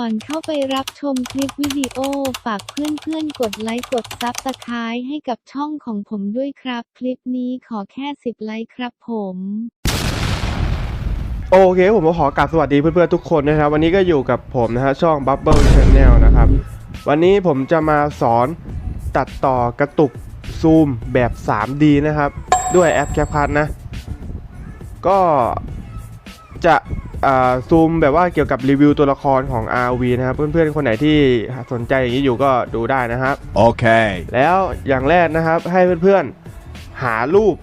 ก่อนเข้าไปรับชมคลิปวิดีโอ ฝากเพื่อนๆ กดไลค์ กดซับสไครต์ให้กับช่องของผมด้วยครับ คลิปนี้ขอแค่10ไลค์ครับผมโอเคผมก็ขอกราบสวัสดีเพื่อนๆทุกคนนะครับ วันนี้ก็อยู่กับผมนะฮะช่อง Bubble Channel นะครับ วันนี้ผมจะมาสอนตัดต่อกระตุกซูมแบบ 3D นะครับ ด้วยแอป CapCut นะ ก็จะ ซูมแบบว่าเกี่ยวกับรีวิวตัวละครของ RV นะครับ เพื่อนๆ คนไหนที่สนใจอย่างนี้อยู่ก็ดูได้นะครับ Okay. แล้วอย่างแรกนะครับให้เพื่อนๆ หารูป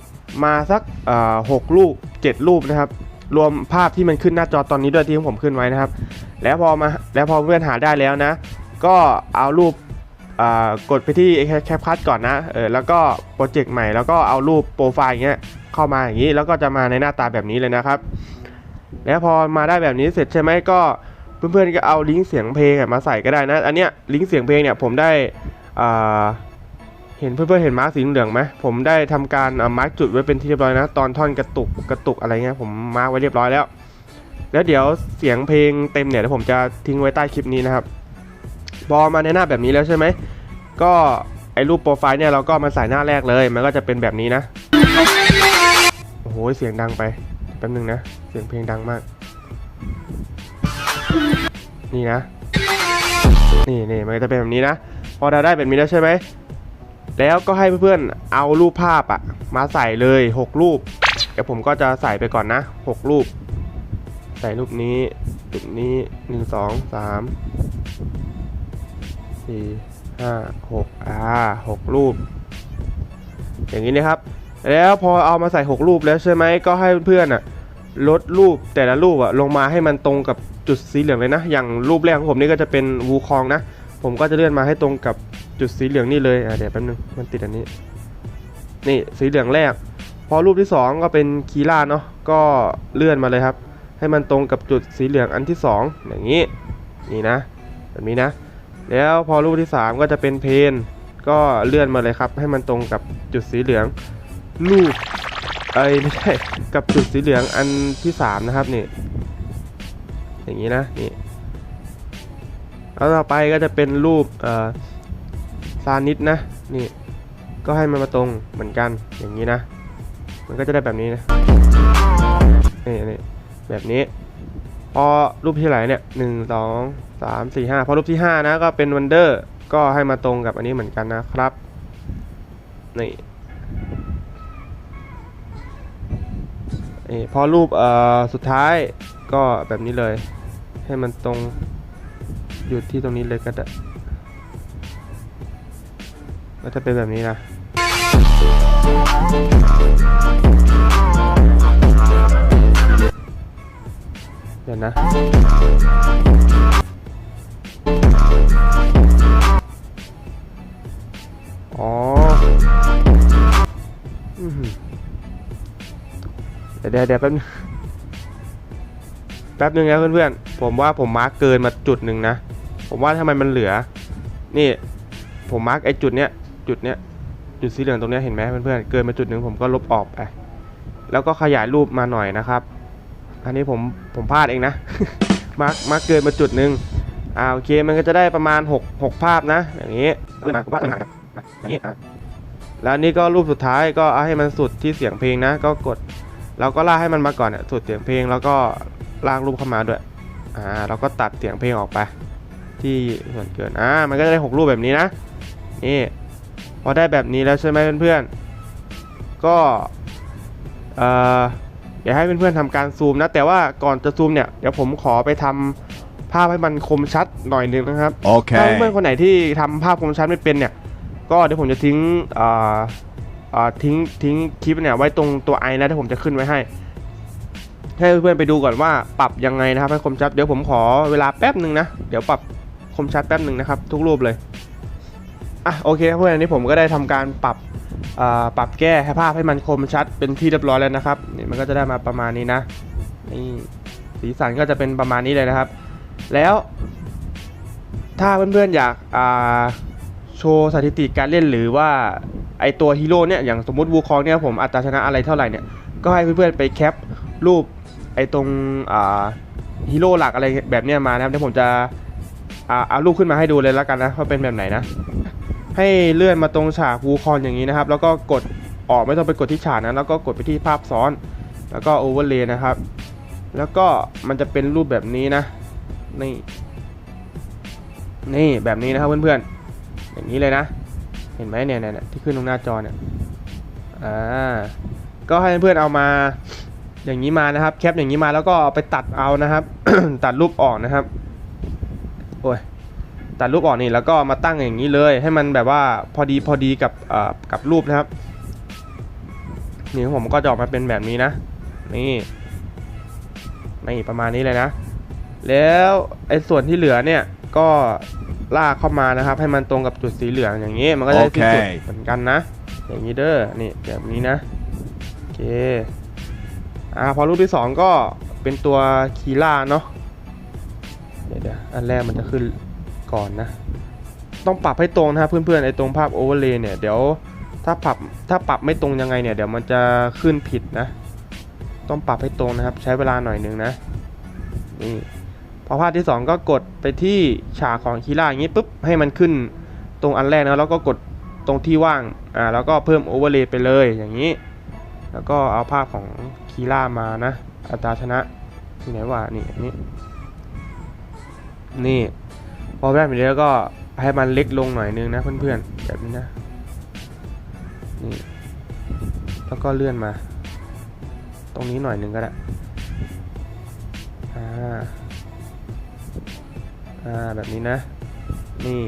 มาสักเอ่อหกรูปเจ็ดรูปนะครับ รวมภาพที่มันขึ้นหน้าจอตอนนี้ด้วยที่ผมขึ้นไว้นะครับ แล้วพอมาแล้วพอเพื่อนหาได้แล้วนะ ก็เอารูปอ่ากดไปที่แคปคัทก่อนนะเออแล้วก็โปรเจกต์ใหม่แล้วก็เอารูปโปรไฟล์อย่างเงี้ยเข้ามาอย่างนี้แล้วก็จะมาในหน้าตาแบบนี้เลยนะครับ แล้วพอมาได้แบบนี้เสร็จใช่ไหมก็เพื่อนๆก็เอาลิงก์เสียงเพลงมาใส่ก็ได้นะ อันเนี้ยลิงก์เสียงเพลงเนี่ยผมได้เห็นเพื่อนๆเห็นมาร์กสีเหลืองไหมผมได้ทำการมาร์กจุดไว้เป็นที่เรียบร้อยนะ ตอนท่อนกระตุกกระตุกอะไรเงี้ยผมมาร์กไว้เรียบร้อยแล้ว แล้วเดี๋ยวเสียงเพลงเต็มเนี่ยเดี๋ยวผมจะทิ้งไว้ใต้คลิปนี้นะครับพอมาในหน้าแบบนี้แล้วใช่ไหมก็ไอรูปโปรไฟล์เนี่ยเราก็มาใส่หน้าแรกเลย มันก็จะเป็นแบบนี้นะ โอ้โห เสียงดังไป ป๊บนึงนะ เสียงเพลงดังมาก นี่นะ นี่นี่มันจะเป็นแบบนี้นะ พอเราได้แบบนี้แล้วใช่ไหม แล้วก็ให้เพื่อนๆ เอารูปภาพอะมาใส่เลย 6 รูป เดี๋ยวผมก็จะใส่ไปก่อนนะ 6 รูป ใส่รูปนี้รูปนี้ 1 2 3 4 5 6อ่า6รูป อย่างนี้นะครับแล้วพอเอามาใส่ 6 รูปแล้วใช่ไหมก็ให้เพื่อนๆอะ ลดรูปแต่ละรูปอะลงมาให้มันตรงกับจุดสีเหลืองเลยนะ อย่างรูปแรกของผมนี่ก็จะเป็นวูคองนะ ผมก็จะเลื่อนมาให้ตรงกับจุดสีเหลืองนี่เลยอะเดี๋ยวแป๊บนึงมันติดอันนี้ นี่สีเหลืองแรก พอรูปที่ 2 ก็เป็นคีร่าเนาะก็เลื่อนมาเลยครับ ให้มันตรงกับจุดสีเหลืองอันที่ 2 อย่างนี้นี่นะแบบนี้นะ แล้วพอรูปที่ 3 ก็จะเป็นเพนก็เลื่อนมาเลยครับ ให้มันตรงกับจุดสีเหลือง รูป เอ้ยไม่ใช่กับจุดสีเหลืองอันที่3นะครับนี่ อย่างนี้นะนี่แล้วต่อไปก็จะเป็นรูปเอ่อซานิดนะนี่ก็ให้มันมาตรงเหมือนกันอย่างนี้นะ มันก็จะได้แบบนี้นะนี่นี่แบบนี้ พอรูปที่ไหนเนี่ยหนึ่งสองสามสี่ห้าพอรูปที่ห้านะก็เป็นวันเดอร์ก็ให้มาตรงกับอันนี้เหมือนกันนะครับนี่ นี่พอรูปสุดท้ายก็แบบนี้เลย ให้มันตรงหยุดที่ตรงนี้เลยก็ได้ก็จะเป็นแบบนี้นะเดี๋ยวนะ อ๋อ เดี๋ยวเดี๋ยวเดี๋ยวแป๊บนึงแป๊บนึงนะเพื่อนๆ ผมว่าผมมาร์กเกินมาจุดหนึ่งนะ ผมว่าทำไมมันเหลือ นี่ผมมาร์กไอ้จุดเนี้ยจุดเนี้ยจุดสีเหลืองตรงเนี้ยเห็นไหมเพื่อนๆ เกินมาจุดหนึ่งผมก็ลบออกไป แล้วก็ขยายรูปมาหน่อยนะครับ อันนี้ผมผมพลาดเองนะ มาร์กมาร์กเกินมาจุดหนึ่งอ่าโอเคมันก็จะได้ประมาณ 6 6 ภาพนะ อย่างนี้อย่างนี้อะแล้วนนี่ก็รูปสุดท้ายก็เอาให้มันสุดที่เสียงเพลงนะ ก็กด เราก็ลากให้มันมาก่อนเนี่ยสุดเสียงเพลงแล้วก็ลากรูปเข้ามาด้วยอ่าเราก็ตัดเสียงเพลงออกไป ที่ส่วนเกินอ่ามันก็จะได้ 6 รูปแบบนี้นะนี่พอได้แบบนี้แล้วใช่ไหมเพื่อนๆก็เอ่อเดี๋ยวให้เพื่อนๆทำการซูมนะ แต่ว่าก่อนจะซูมเนี่ยเดี๋ยวผมขอไปทำภาพให้มันคมชัดหน่อยหนึงนะครับถ้าเพื่อน Okay. ๆคนไหนที่ทำภาพคมชัดไม่เป็นเนี่ย ก็เดี๋ยวผมจะทิ้งอ่าอ่า ทิ้งทิ้งคลิปเนี่ยไว้ตรงตัวไอนะที่ผมจะขึ้นไว้ให้ ให้เพื่อนๆไปดูก่อนว่าปรับยังไงนะครับให้คมชัดเดี๋ยวผมขอเวลาแป๊บหนึ่งนะเดี๋ยวปรับคมชัดแป๊บหนึ่งนะครับ ทุกรูปเลยอะโอเคเพื่อนอันนี้ผมก็ได้ทำการปรับปรับแก้ให้ภาพให้มันคมชัดเป็นที่เรียบร้อยแล้วนะครับนี่มันก็จะได้มาประมาณนี้นะนี่สีสันก็จะเป็นประมาณนี้เลยนะครับ แล้ว ถ้าเพื่อนๆอยากโชว์สถิติการเล่นหรือว่า ไอตัวฮีโร่เนี่ยอย่างสมมติวูคองเนี่ยผมอัตราชนะอะไรเท่าไหร่เนี่ยก็ให้เพื่อนๆไปแคปรูปไอตรงอ่าฮีโร่หลักอะไรแบบเนี้ยมานะครับเดี๋ยวผมจะอ่าเอารูปขึ้นมาให้ดูเลยแล้วกันนะว่าเป็นแบบไหนนะ ให้เลื่อนมาตรงฉากวูคอนอย่างนี้นะครับ แล้วก็กดออกไม่ต้องไปกดที่ฉากนะแล้วก็กดไปที่ภาพซ้อน แล้วก็โอเวอร์เลย์นะครับ แล้วก็มันจะเป็นรูปแบบนี้นะ นี่ นี่แบบนี้นะครับเพื่อนๆอย่างนี้เลยนะ เห็นไหมเนี่ยเนี่ยเนี่ยที่ขึ้นตรงหน้าจอเนี่ยอ่าก็ให้เพื่อนๆเอามาอย่างนี้มานะครับ แคปอย่างนี้มาแล้วก็เอาไปตัดเอานะครับ ตัดรูปออกนะครับโอ้ยตัดรูปออกนี่แล้วก็มาตั้งอย่างนี้เลย ให้มันแบบว่าพอดีพอดีกับกับรูปนะครับนี่ผมก็จะออกมาเป็นแบบนี้นะ นี่นี่ประมาณนี้เลยนะ แล้วไอ้ส่วนที่เหลือเนี่ยก็ ลากเข้ามานะครับ ให้มันตรงกับจุดสีเหลืองอย่างนี้ มันก็จะได้ที่สุดโอเคเหมือนกันนะ อย่างนี้เด้อนี่แบบนี้นะโอเคอ่าพอรูปที่สองก็เป็นตัวคีล่าเนาะเดี๋ยวเดี๋ยวอันแรกมันจะขึ้นก่อนนะ ต้องปรับให้ตรงนะครับเพื่อนๆไอ้ตรงภาพโอเวอร์เลย์เนี่ยเดี๋ยวถ้าปรับถ้าปรับไม่ตรงยังไงเนี่ยเดี๋ยวมันจะขึ้นผิดนะ ต้องปรับให้ตรงนะครับ ใช้เวลาหน่อยหนึงนะนี่ พอภาพที่สองก็กดไปที่ฉากของคีล่าอย่างนี้ปุ๊บให้มันขึ้นตรงอันแรกนะแล้วก็กดตรงที่ว่างอ่าแล้วก็เพิ่มโอเวอร์เลย์ไปเลยอย่างนี้ แล้วก็เอาภาพของคีล่ามานะ อัตราชนะที่ไหนวะนี่นนี้นี่พอแบบนี้แล้วก็ให้มันเล็กลงหน่อยนึงนะเพื่อนๆแบบนี้นะนี่แล้วก็เลื่อนมา ตรงนี้หน่อยนึงก็ได้อ่า อ่าแบบนี้นะ นี่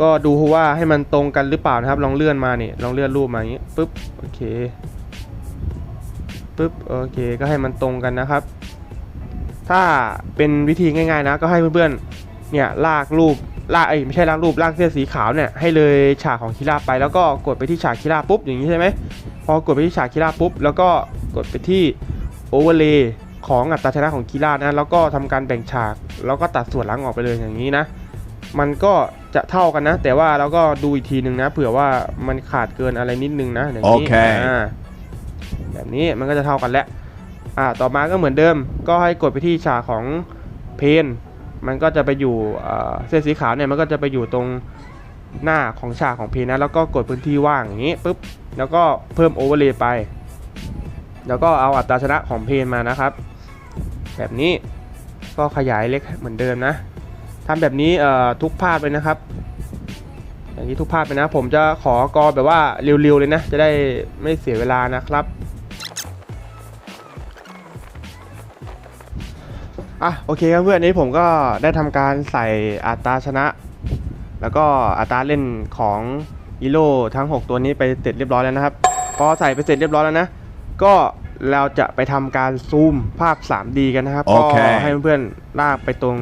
ก็ดูว่าให้มันตรงกันหรือเปล่านะครับ ลองเลื่อนมานี่ลองเลื่อนรูปมาอย่างนี้ปุ๊บโอเคปุ๊บโอเคก็ให้มันตรงกันนะครับ ถ้าเป็นวิธีง่ายๆนะ ก็ให้เพื่อนๆเนี่ยลากรูปลากเอ้ไม่ใช่ลากรูปลากเส้นสีขาวเนี่ยให้เลยฉากของคีราไป แล้วก็กดไปที่ฉากคีราปุ๊บอย่างนี้ใช่ไหมพอกดไปที่ฉากคีราปุ๊บแล้วก็กดไปที่โอเวอร์เลย์ ของอัตราชนะของคีรานะแล้วก็ทำการแบ่งฉาก แล้วก็ตัดส่วนหลังออกไปเลยอย่างนี้นะ มันก็จะเท่ากันนะ แต่ว่าเราก็ดูอีกทีหนึ่งนะเผื่อว่ามันขาดเกินอะไรนิดนึงนะอย่างนี้โอเคอ่าแบบนี้มันก็จะเท่ากันแล้วอ่าต่อมาก็เหมือนเดิม ก็ให้กดไปที่ฉากของเพนมันก็จะไปอยู่เอ่อเส้นสีขาวเนี่ยมันก็จะไปอยู่ตรงหน้าของฉากของเพนนะแล้วก็กดพื้นที่ว่างอย่างนี้ปุ๊บแล้วก็เพิ่มโอเวอร์เลย์ไป แล้วก็เอาอัตราชนะของเพนมานะครับ แบบนี้ก็ขยายเล็กเหมือนเดิมนะทำแบบนี้ทุกภาพเลยนะครับ อย่างนี้ทุกภาพเลยนะ ผมจะขอกอแบบว่าเร็วๆเลยนะ จะได้ไม่เสียเวลานะครับอะโอเคครับเพื่อนนี้ผมก็ได้ทำการใส่อัตราชนะ แล้วก็อัตราเล่นของอีโรทั้ง 6 ตัวนี้ไปเสร็จเรียบร้อยแล้วนะครับ พอใส่ไปเสร็จเรียบร้อยแล้วนะ ก็ เราจะไปทำการซูมภาพ 3D กันนะครับโอก็เคให้เพื่อนๆลากไปตรง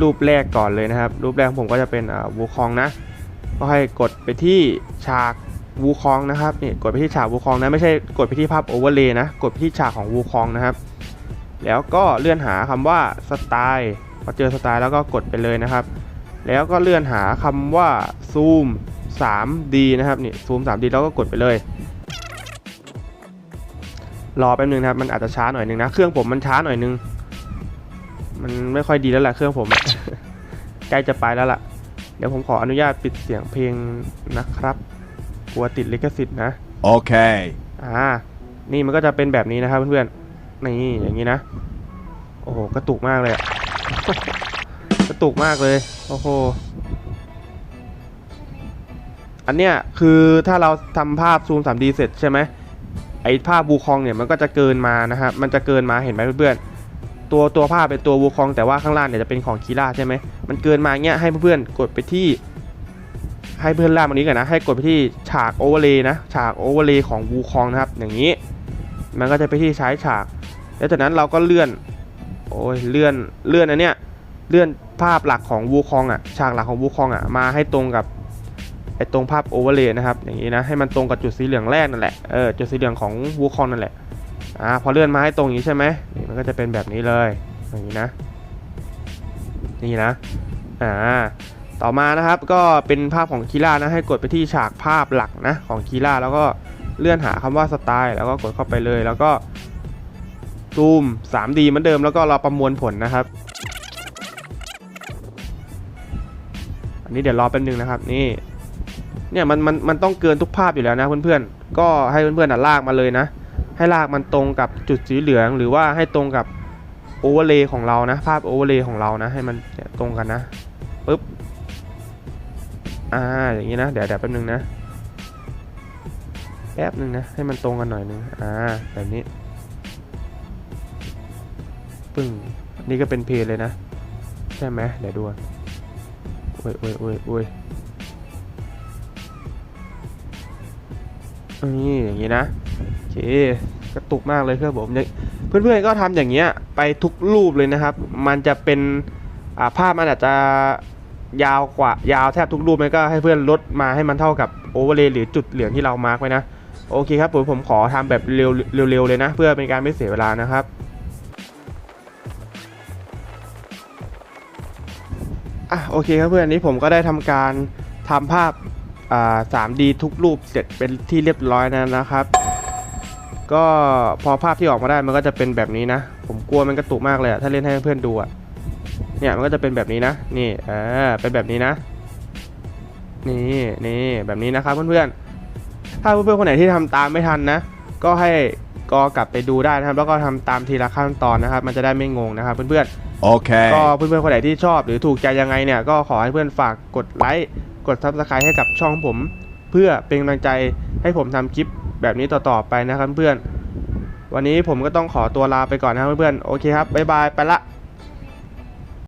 รูปแรกก่อนเลยนะครับ รูปแรกของผมก็จะเป็นอ่าวูคองนะ ก็ให้กดไปที่ฉากวูคองนะครับนี่กดไปที่ฉากวูคองนะ ไม่ใช่กดไปที่ภาพโอเวอร์เลย์นะ กดไปที่ฉากของวูคองนะครับ แล้วก็เลื่อนหาคำว่าสไตล์พอเจอสไตล์แล้วก็กดไปเลยนะครับ แล้วก็เลื่อนหาคำว่าซูม 3D นะครับนี่ซูม 3D แล้วก็กดไปเลย รอแป๊บนึงนะครับมันอาจจะช้าหน่อยนึงนะเครื่องผมมันช้าหน่อยนึง มันไม่ค่อยดีแล้วแหละเครื่องผมใกล้จะไปแล้วล่ะ เดี๋ยวผมขออนุญาตปิดเสียงเพลงนะครับกลัวติดลิขสิทธิ์นะ Okay. อ่านี่มันก็จะเป็นแบบนี้นะครับเพื่อนๆนี่อย่างนี้นะ โอ้โหกระตุกมากเลยอะกระตุกมากเลยโอ้โหอันเนี้ยคือถ้าเราทำภาพซูม 3D เสร็จใช่ไหม ไอ้ภาพบูคองเนี่ยมันก็จะเกินมานะครับมันจะเกินมาเห็นไหมเพื่อนๆตัวตัวภาพเป็นตัวบูคองแต่ว่าข้างล่างเนี่ยจะเป็นของคีร่าใช่ไหมมันเกินมาเงี้ยให้เพื่อนๆกดไปที่ ให้เพื่อนล่างตรงนี้ก่อนนะให้กดไปที่ฉากโอเวอร์เลย์นะฉากโอเวอร์เลย์ของวูคองนะครับอย่างนี้ มันก็จะไปที่ใช้ฉาก แล้วจากนั้นเราก็เลื่อนโอ้ยเลื่อนเลื่อนอันเนี้ยเลื่อนภาพหลักของวูคองอะฉากหลักของวูคองอะมาให้ตรงกับ อตรงภาพโอเวอร์เลย์นะครับอย่างนี้นะให้มันตรงกับจุดสีเหลืองแรกนั่นแหละเออจุดสีเหลืองของวูคอนนั่นแหละอ่าพอเลื่อนมาให้ตรงอย่างนี้ใช่ไหมนี่มันก็จะเป็นแบบนี้เลยอย่างนี้นะ นี่นะอ่าต่อมานะครับก็เป็นภาพของคีล่านะให้กดไปที่ฉากภาพหลักนะของคีล่าแล้วก็เลื่อนหาคำว่าสไตล์แล้วก็กดเข้าไปเลย แล้วก็ซูม 3D เหมือนเดิมแล้วก็รอประมวลผลนะครับ อันนี้เดี๋ยวรอแป๊บนึงนะครับนี่ เนี่ยมันมันมันต้องเกินทุกภาพอยู่แล้วนะเพื่อนๆ ก็ให้เพื่อนๆอะลากมาเลยนะ ให้ลากมันตรงกับจุดสีเหลือง หรือว่าให้ตรงกับโอเวอร์เลย์ของเรานะ ภาพโอเวอร์เลย์ของเรานะ ให้มันตรงกันนะปึ๊บอ่าอย่างนี้นะเดี๋ยวเดี๋ยวแป๊บนึงนะแป๊บนึงนะให้มันตรงกันหน่อยนึงอ่าแบบนี้ปึ้งนี่ก็เป็นเพจเลยนะใช่ไหมเดี๋ยวดูอนโอ้ยโอ้ยโอ้ยโอ้ย นี่อย่างนี้นะโอเคกระตุกมากเลยเครื่องผมเพื่อนๆก็ทำอย่างเงี้ยไปทุกรูปเลยนะครับ มันจะเป็นาภาพมันอาจจะยาวกว่ายาวแทบทุกรูปมันก็ให้เพื่อนลดมาให้มันเท่ากับโอเวอร์เลย์หรือจุดเหลืองที่เรามาร์กไว้นะโอเคครับผมผมขอทำแบบเร็วๆเลยนะ เพื่อเป็นการไม่เสียเวลานะครับอะโอเคครับเพื่อนนี้ผมก็ได้ทำการทำภาพ 3D ทุกรูปเสร็จเป็นที่เรียบร้อยแล้วนะครับ ก็พอภาพที่ออกมาได้มันก็จะเป็นแบบนี้นะ ผมกลัวมันกระตุกมากเลยถ้าเล่นให้เพื่อนดูอะเนี่ยมันก็จะเป็นแบบนี้นะ นี่เออเป็นแบบนี้นะ นี่นี่แบบนี้นะครับเพื่อนๆถ้าเพื่อนๆคนไหนที่ทำตามไม่ทันนะ ก็ให้ก็กลับไปดูได้นะครับ แล้วก็ทำตามทีละขั้นตอนนะครับ มันจะได้ไม่งงนะครับเพื่อนๆ โอเค ก็เพื่อนๆคนไหนที่ชอบหรือถูกใจยังไงเนี่ย ก็ขอให้เพื่อนฝากกดไลค์กดซับสไครต์ให้กับช่องผม เพื่อเป็นกำลังใจให้ผมทำคลิปแบบนี้ต่อๆไปนะครับเพื่อนวันนี้ผมก็ต้องขอตัวลาไปก่อนนะครับเพื่อนๆโอเคครับบ๊ายบายไปละ